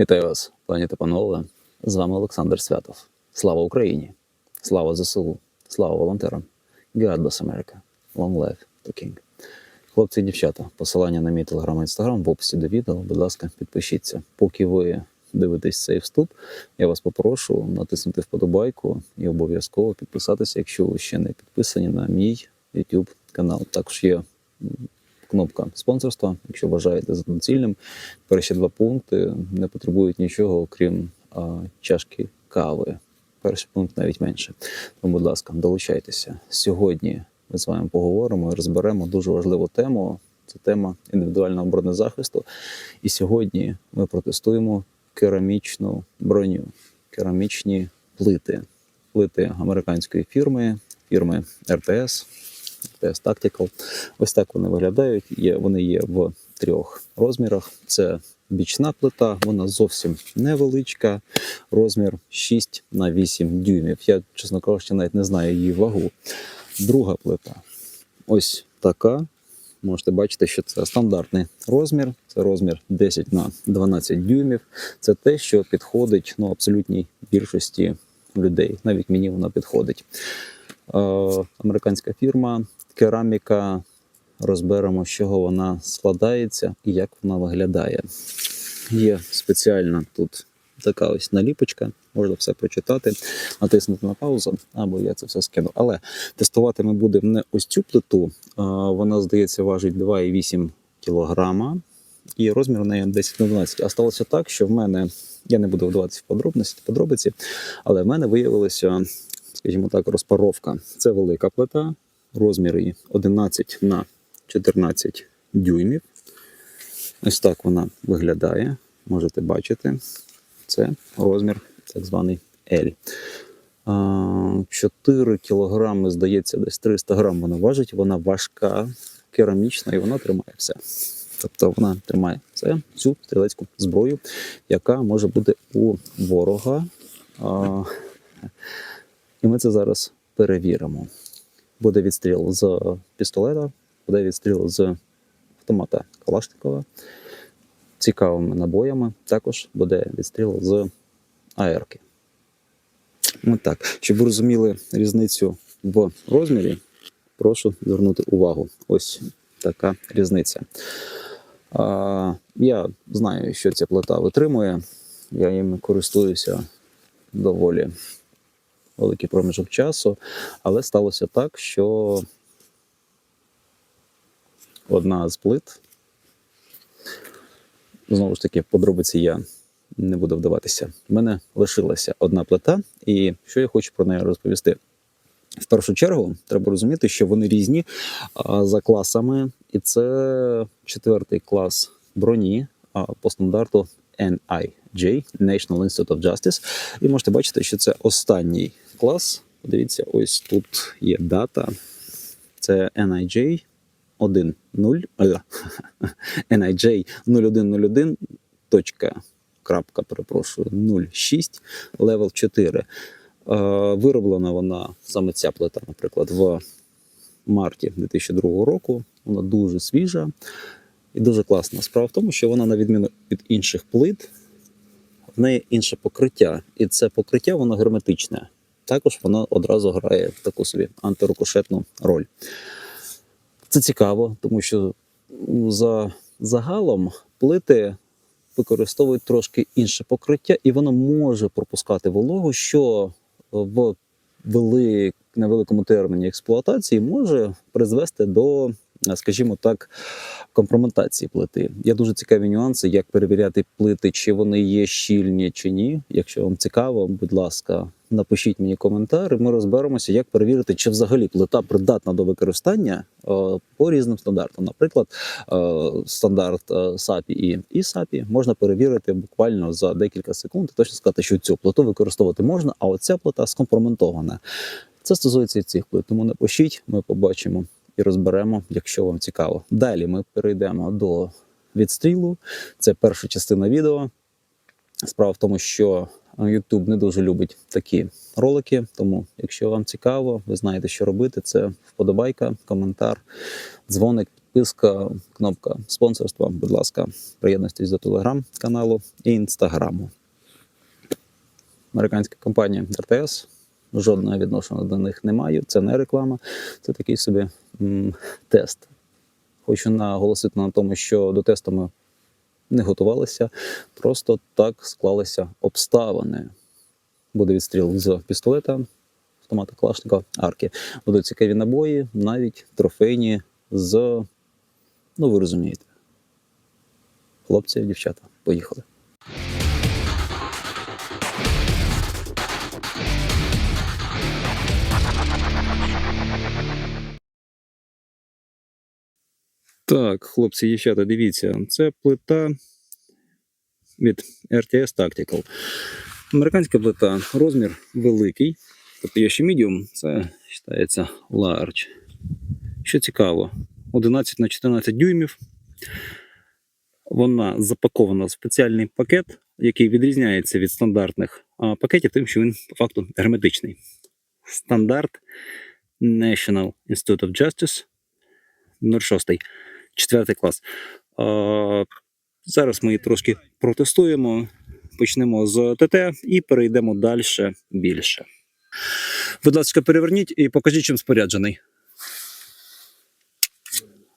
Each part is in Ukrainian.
Вітаю вас, пані та панове. З вами Олександр Святов. Слава Україні! Слава ЗСУ! Слава волонтерам! God bless America! Long life to King! Хлопці і дівчата, посилання на мій телеграм і інстаграм в описі до відео. Будь ласка, підпишіться. Поки ви дивитесь цей вступ, я вас попрошу натиснути вподобайку і обов'язково підписатися, якщо ви ще не підписані на мій YouTube канал. Також є кнопка спонсорства, якщо вважаєте за доцільним. Перші два пункти не потребують нічого, окрім а, чашки кави. Перший пункт навіть менше. Тому, будь ласка, долучайтеся. Сьогодні ми з вами поговоримо і розберемо дуже важливу тему. Це тема індивідуального бронезахисту. І сьогодні ми протестуємо керамічну броню, керамічні плити, плити американської фірми, фірми РТС. РТС Tactical. Ось так вони виглядають. Є, вони є в трьох розмірах. Це бічна плита, вона зовсім невеличка, розмір 6 на 8 дюймів. Я, чесно кажучи, навіть не знаю її вагу. Друга плита ось така. Можете бачити, що це стандартний розмір. Це розмір 10 на 12 дюймів. Це те, що підходить ну, абсолютній більшості людей. Навіть мені вона підходить. Е, американська фірма, кераміка. Розберемо, з чого вона складається і як вона виглядає. Є спеціальна тут така ось наліпочка, можна все прочитати, натиснути на паузу, або я це все скину. Але тестувати ми будемо не ось цю плиту. Вона, здається, важить 2,8 кілограма, і розмір у неї 10 на 12. А сталося так, що в мене, я не буду вдаватися в подробиці, але в мене виявилося, скажімо так, розпаровка. Це велика плита, розмір її 11 на 14 дюймів. Ось так вона виглядає. Можете бачити. Це розмір так званий L. 4 кілограми, здається, десь 300 грам вона важить. Вона важка, керамічна і вона тримає все. Тобто вона тримає це, цю стрілецьку зброю, яка може бути у ворога. І ми це зараз перевіримо. Буде відстріл з пістолета, буде відстріл з автомата Калашникова цікавими набоями. Також буде відстріл з АРки. От так. Щоб ви розуміли різницю в розмірі, прошу звернути увагу. Ось така різниця. А, я знаю, що ця плита витримує. Я їм користуюся доволі великий проміжок часу, але сталося так, що одна з плит знову ж таки, подробиці я не буду вдаватися. У мене лишилася одна плита, і що я хочу про неї розповісти. В першу чергу треба розуміти, що вони різні за класами, і це четвертий клас броні по стандарту NIJ National Institute of Justice. І можете бачити, що це останній клас. Подивіться, ось тут є дата. Це NIJ 1.0, NIJ 0101, точка, крапка, перепрошую, 06, левел 4. Е, Вироблена вона саме ця плита, наприклад, в марті 2002 року. Вона дуже свіжа і дуже класна. Справа в тому, що вона, на відміну від інших плит, в неї інше покриття. І це покриття воно герметичне. Також воно одразу грає таку собі антирукошетну роль. Це цікаво, тому що за загалом плити використовують трошки інше покриття, і воно може пропускати вологу, що в велик, невеликому терміні експлуатації може призвести до, скажімо так, компрометації плити. Є дуже цікаві нюанси, як перевіряти плити, чи вони є щільні чи ні. Якщо вам цікаво, будь ласка, напишіть мені коментар, і ми розберемося, як перевірити, чи взагалі плита придатна до використання по різним стандартам. Наприклад, стандарт SAPI і ESAPI можна перевірити буквально за декілька секунд точно сказати, що цю плиту використовувати можна, а оця плита скомпроментована. Це стосується і цих плит, тому напишіть, ми побачимо і розберемо, якщо вам цікаво. Далі ми перейдемо до відстрілу. Це перша частина відео. Справа в тому, що YouTube не дуже любить такі ролики. Тому, якщо вам цікаво, ви знаєте, що робити. Це вподобайка, коментар, дзвоник, підписка, кнопка спонсорства. Будь ласка, приєднуйтесь до телеграм-каналу і інстаграму. Американська компанія РТС. Жодного відношення до них не маю. Це не реклама, це такий собі тест. Хочу наголосити на тому, що до тесту ми не готувалися, просто так склалися обставини. Буде відстріл з пістолета, автомата Калашникова, арки. Будуть цікаві набої, навіть трофейні з. Ну, ви розумієте. Хлопці, дівчата, поїхали. Так, хлопці, дівчата, дивіться, це плита від RTS Tactical. Американська плита, розмір великий. Тобто є ще medium, це вважається large. Що цікаво, 11 на 14 дюймів. Вона запакована в спеціальний пакет, який відрізняється від стандартних пакетів, тим, що він по факту герметичний. Стандарт National Institute of Justice 06, 4 клас. Зараз ми трошки протестуємо. Почнемо з ТТ і перейдемо далі більше. Будь ласка, переверніть і покажіть, чим споряджений.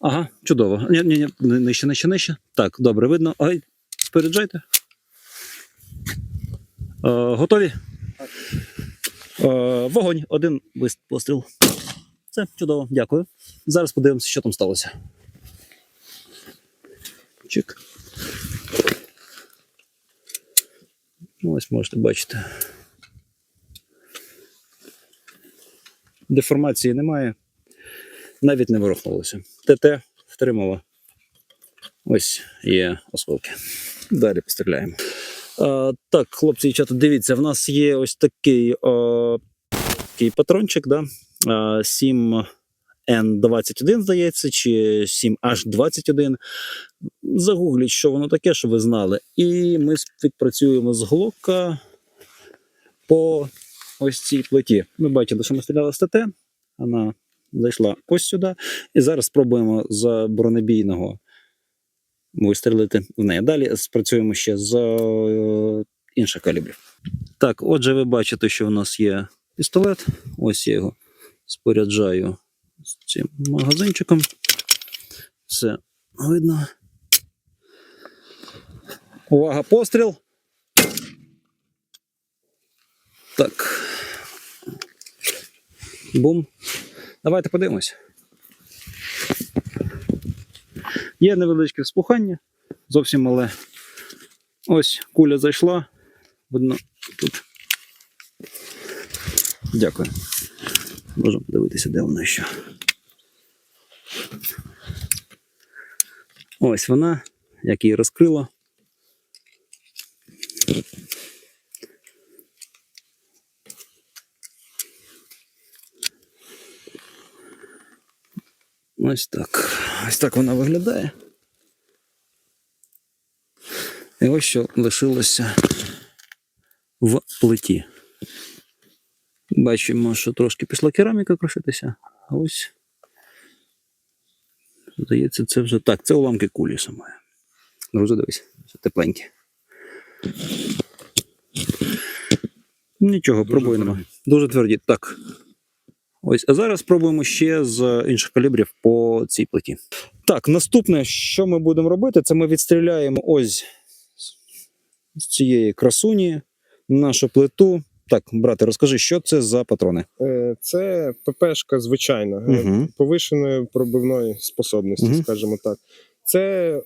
Ага, чудово. Ні, ні, ні, нижче, нижче, нижче. Так, добре, видно. Ай, споряджайте. Е, готові? Е, вогонь, один постріл. Це чудово, дякую. Зараз подивимося, що там сталося кущик. Ну, ось можете бачити. Деформації немає, навіть не ворухнулося. ТТ втримало. Ось є осколки. Далі постріляємо. А, Так, хлопці і чата, дивіться, в нас є ось такий о, такий патрончик, да? 7. N21, здається, чи 7H21. Загугліть, що воно таке, що ви знали. І ми співпрацюємо з Глокка по ось цій плиті. Ми бачили, що ми стріляли з ТТ, вона зайшла ось сюди. І зараз спробуємо з бронебійного вистрілити в неї. Далі спрацюємо ще з е, інших калібрів. Так, отже, ви бачите, що в нас є пістолет. Ось я його споряджаю з цим магазинчиком. Все видно. Увага, постріл. Так. Бум. Давайте подивимось. Є невеличке вспухання, зовсім мале. Ось куля зайшла. Видно тут. Дякую. Можемо подивитися, де вона ще. Ось вона, як її розкрила. Ось так. Ось так вона виглядає. І ось що лишилося в плиті. Бачимо, що трошки пішла кераміка крошитися, а ось. Здається, це вже так, це уламки кулі самої. Друзі, дивись, це тепленькі. Нічого, пробуємо. Дуже тверді. Так. Ось, а зараз спробуємо ще з інших калібрів по цій плиті. Так, наступне, що ми будемо робити, це ми відстріляємо ось з цієї красуні нашу плиту. Так, брате, розкажи, що це за патрони? Е, Це ППшка звичайна, Угу. повишеної пробивної способності, Мгм. скажімо так. Це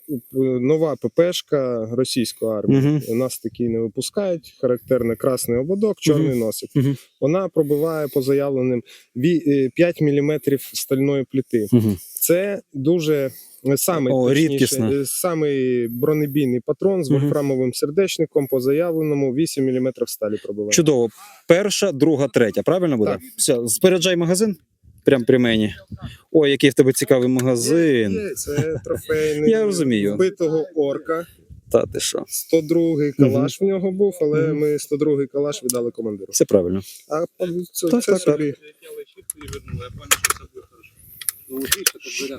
е, нова пепешка російської армії. Угу. У нас такі не випускають. Характерний красний ободок, чорний носик. Мгм. Вона пробиває по заявленим ві- е, 5 мм стальної плити. Угу. Це дуже е, самий, О, точніше, е, самий бронебійний патрон з вольфрамовим сердечником по заявленому 8 мм сталі пробиває. Чудово. Перша, друга, третя. Правильно буде? Так. Все, споряджай магазин. Прям при мені. Ой, який в тебе цікавий магазин. Є, Це трофейний Я розумію. вбитого орка. Та ти що? 102-й калаш в нього був, але Мгм. ми 102-й калаш віддали командиру. Все правильно. А це, Так, це так, собі.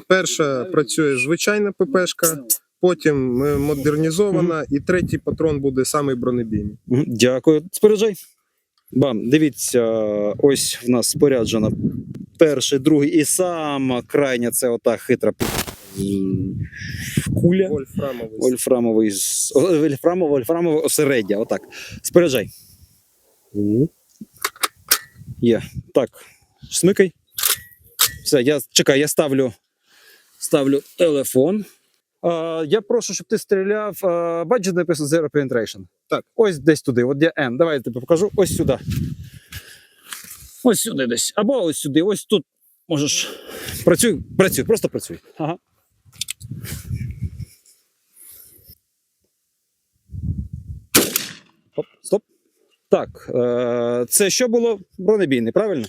Перша працює звичайна ППшка, потім е, модернізована, і третій патрон буде самий бронебійний. Дякую. Споряджай. Бам, дивіться, ось в нас споряджено перший, другий і сама крайня це ота хитра куля. Вольфрамовий. Вольфрамовий, вольфрамове, вольфрамове осереддя. Отак. Споряджай. Є. Так. Смикай. Все, я чекай, я ставлю, ставлю телефон. А, я прошу, щоб ти стріляв. Бачиш, написано Zero Penetration? Так. Ось десь туди. От я N. Давай я тобі покажу. Ось сюди. Ось сюди десь. Або ось сюди. Ось тут можеш. Працюй, працюй, просто працюй. Ага. Оп, стоп. Так, е, це що було? Бронебійний, правильно?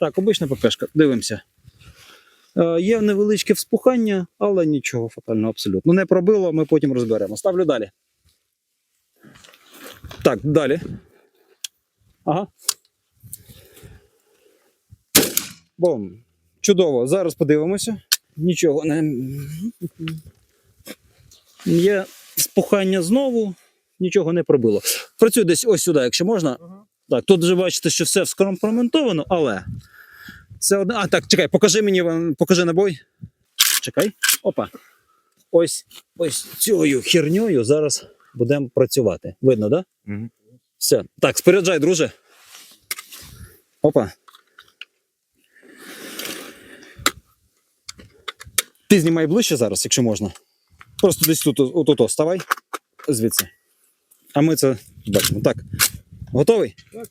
Так, обична ППшка. Дивимося. Е, є невеличке вспухання, але нічого фатального абсолютно. Не пробило, ми потім розберемо. Ставлю далі. Так, далі. Ага. Бом. Чудово. Зараз подивимося. Нічого не. Є спухання знову, нічого не пробило. Працює десь ось сюди, якщо можна. Так, тут вже бачите, що все скомпроментовано, але це одне. А, так, чекай, покажи мені, покажи набой. Чекай. Опа. Ось ось цією херньою зараз будемо працювати. Видно, так? Да? Мгм. Все. Так, споряджай, друже. Опа. Ти знімай ближче зараз, якщо можна. Просто десь тут, отут, ставай. Звідси. А ми це бачимо. Так. Готовий? Так.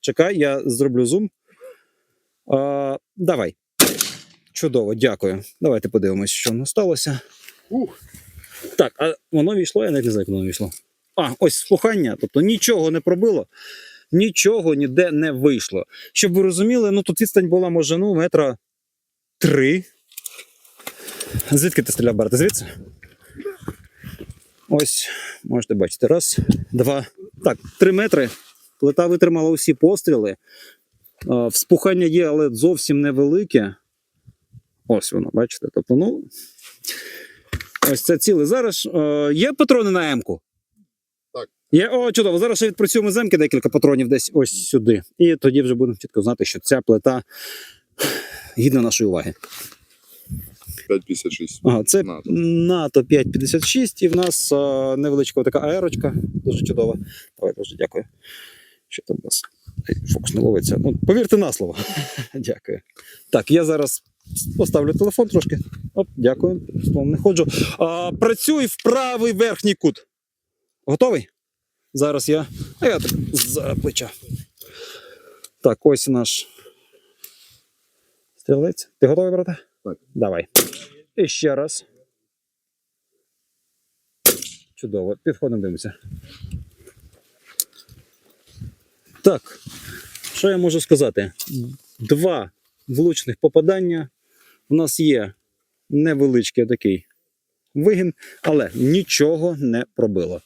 Чекай, я зроблю зум. А, давай. Чудово, дякую. Давайте подивимось, що в нас сталося. Ух. Так, а воно війшло, я навіть не знаю, як воно війшло. А, ось слухання, тобто нічого не пробило, нічого ніде не вийшло. Щоб ви розуміли, ну тут відстань була, може, ну, метра три. Звідки ти стріляв, брате? Звідси? Ось, можете бачити. Раз, два. Так, три метри. Плита витримала усі постріли. А, Вспухання є, але зовсім невелике. Ось воно, бачите. Тобто, ну. Ось це ціле. Зараз е, є патрони на М-ку? Так. Є, о, чудово. Зараз ще відпрацюємо з М-ки декілька патронів десь ось сюди. І тоді вже будемо чітко знати, що ця плита гідна нашої уваги. 5,56. Ага, це НАТО. НАТО 556, і в нас а, невеличка така аерочка, дуже чудова. Давай, дуже дякую. Що там у нас? Фокус не ловиться. Ну, повірте на слово. дякую. Так, я зараз поставлю телефон трошки. Оп, дякую. Словом не ходжу. А, працюй в правий верхній кут. Готовий? Зараз я. А я так за плеча. Так, ось наш стрілець. Ти готовий, брате? Так. Давай. І ще раз. Чудово. Підходимо, дивимося. Так. Що я можу сказати? Два влучних попадання. У нас є невеличкий такий вигін, але нічого не пробило.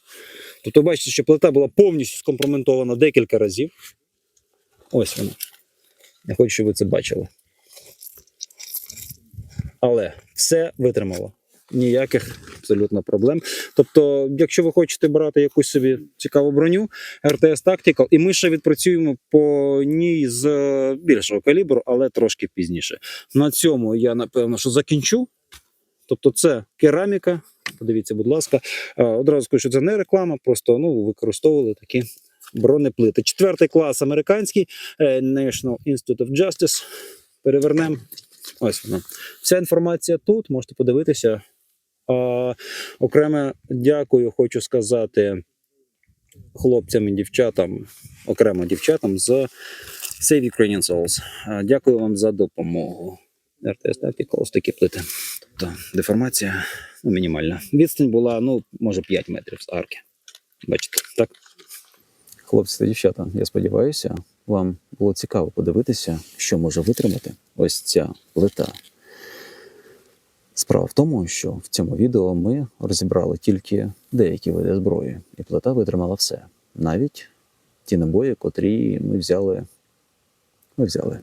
Тобто, бачите, що плита була повністю скомпроментована декілька разів. Ось вона. Я хочу, щоб ви це бачили. Але все витримало. Ніяких абсолютно проблем. Тобто, якщо ви хочете брати якусь собі цікаву броню, RTS Tactical, і ми ще відпрацюємо по ній з е, більшого калібру, але трошки пізніше. На цьому я напевно що закінчу. Тобто, це кераміка. Подивіться, будь ласка. Е, Одразу скажу, що це не реклама, просто ну, використовували такі бронеплити. Четвертий клас американський е, National Institute of Justice. Перевернемо. Ось воно. Вся інформація тут, можете подивитися. А, окремо дякую, хочу сказати хлопцям і дівчатам, окремо дівчатам з Save Ukrainian Souls. Дякую вам за допомогу. Tactical, ось такі плити. Тобто деформація ну, мінімальна. Відстань була, ну, може, 5 метрів з арки. Бачите, так? Хлопці та дівчата, я сподіваюся, вам було цікаво подивитися, що може витримати ось ця плита. Справа в тому, що в цьому відео ми розібрали тільки деякі види зброї, і плита витримала все, навіть ті набої, котрі ми взяли. Ми взяли.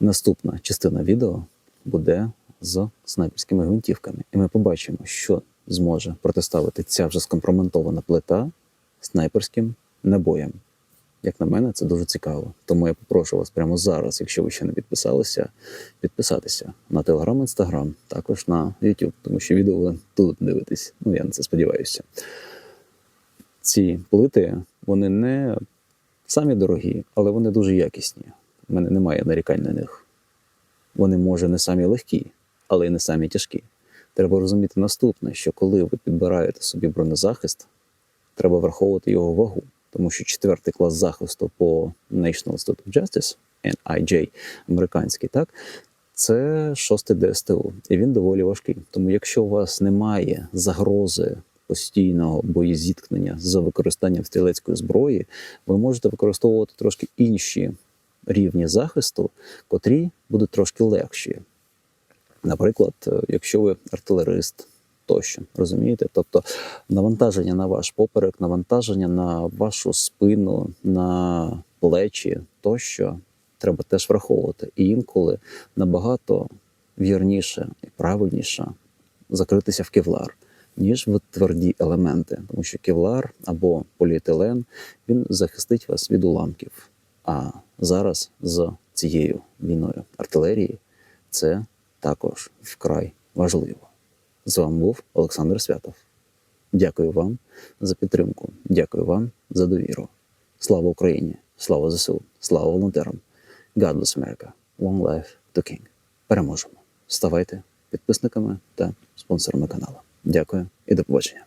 Наступна частина відео буде з снайперськими гвинтівками. І ми побачимо, що зможе протиставити ця вже скомпроментована плита снайперським набоям. Як на мене, це дуже цікаво. Тому я попрошу вас прямо зараз, якщо ви ще не підписалися, підписатися на Telegram, Instagram, також на YouTube, тому що відео ви тут дивитесь. Ну, я на це сподіваюся. Ці плити, вони не самі дорогі, але вони дуже якісні. У мене немає нарікань на них. Вони, може, не самі легкі, але й не самі тяжкі. Треба розуміти наступне, що коли ви підбираєте собі бронезахист, треба враховувати його вагу, тому що четвертий клас захисту по National Institute of Justice, NIJ, американський, так, це шостий ДСТУ, і він доволі важкий. Тому якщо у вас немає загрози постійного боєзіткнення з використанням стрілецької зброї, ви можете використовувати трошки інші рівні захисту, котрі будуть трошки легші. Наприклад, е, якщо ви артилерист тощо, розумієте? Тобто навантаження на ваш поперек, навантаження на вашу спину, на плечі тощо треба теж враховувати. І інколи набагато вірніше і правильніше закритися в кевлар, ніж в тверді елементи, тому що кевлар або поліетилен він захистить вас від уламків. А зараз з цією війною артилерії це також вкрай важливо. З вами був Олександр Святов. Дякую вам за підтримку. Дякую вам за довіру. Слава Україні! Слава ЗСУ! Слава волонтерам! God bless America! Long life to King! Переможемо! Ставайте підписниками та спонсорами каналу. Дякую і до побачення.